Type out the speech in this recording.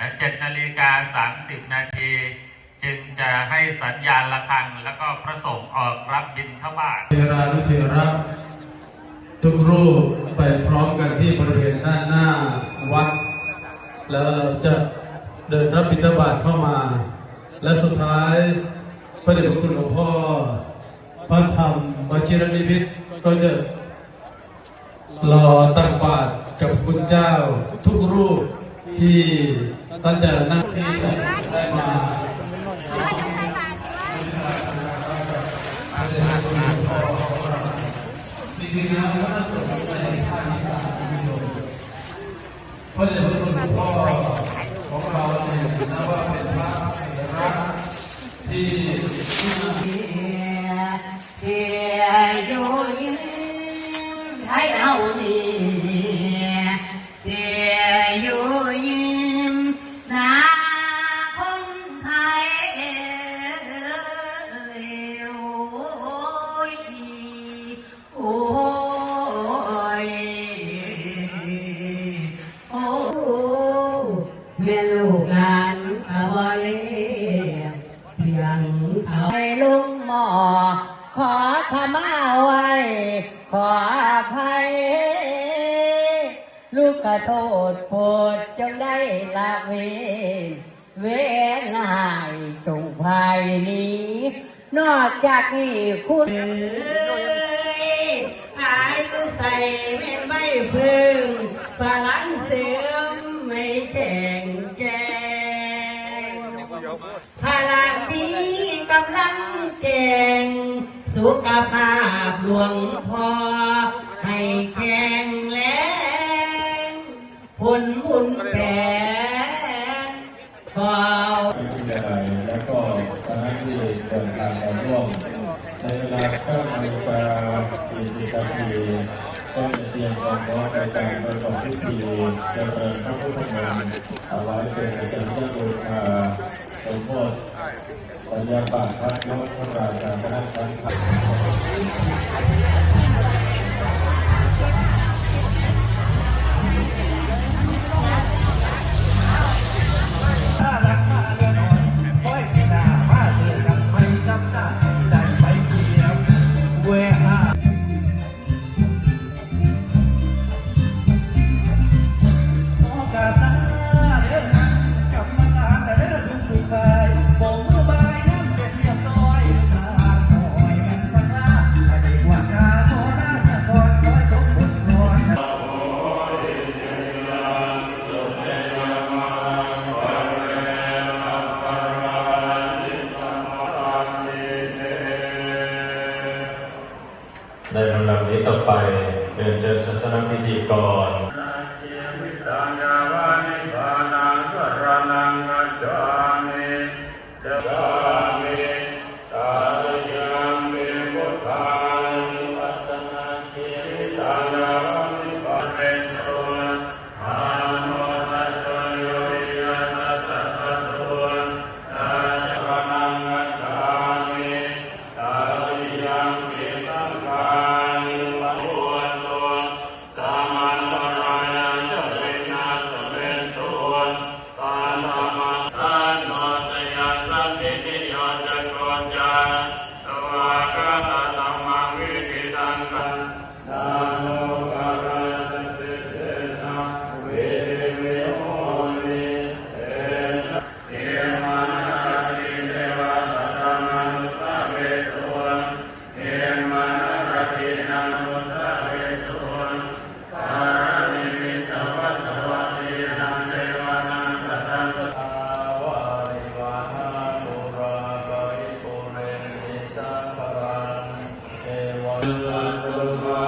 นะ7นาฬิกา30นาทีจึงจะให้สัญญาณระฆัง แล้วก็พระสงฆ์ออกรับบิณฑบาตเทรานุเทระทุกรูปไปพร้อมกันที่บริเวณด้านหน้าวัด แล้วเราจะเดินรับบิณฑบาตเข้ามา และสุดท้ายพระเดชพระคุณหลวงพ่อพระธรรมวชิรนิมิตรก็จะรอตักบาตรกับคุณเจ้าทุกรูปที่ ตั้งแต่หน้าที่ได้มาจริงๆแล้วพระสงฆ์ในภาคอีสานคุณผู้ชมพระเดชพระคุณหลวงพ่อของเราเนี่ยนับว่าเป็นพระเถระที่เสียอยู่ยืนให้เอาดี แม่ลูกหลานอาวาเลเพียงเอาให้ลุงหมอ ขอขมาไว้ ขออภัย ลูกกระโทษโปรดจงได้ละเวนเวลาจงภายนี้ นอกจากนี้คุณอายก็ใส่ไม่ไม่พึ่งฝรั่งเสื่ สุขภาพหลวงพ่อให้แข็งแรงผลบุญแปดขอใหญ่และก็คณะที่เดินทางมาร่วมในเวลา9นาฬิกา40นาทีก็จะเตรียมความพร้อมในการประกอบพิธีเจริญพระพุทธมนต์เอาไว้เป็นอารเจ้าบูชาสมโภช สัญญาบัตรพระยกพระราชาคณะชั้น ไปเดินเชิญศาสนพิธีกร Allah.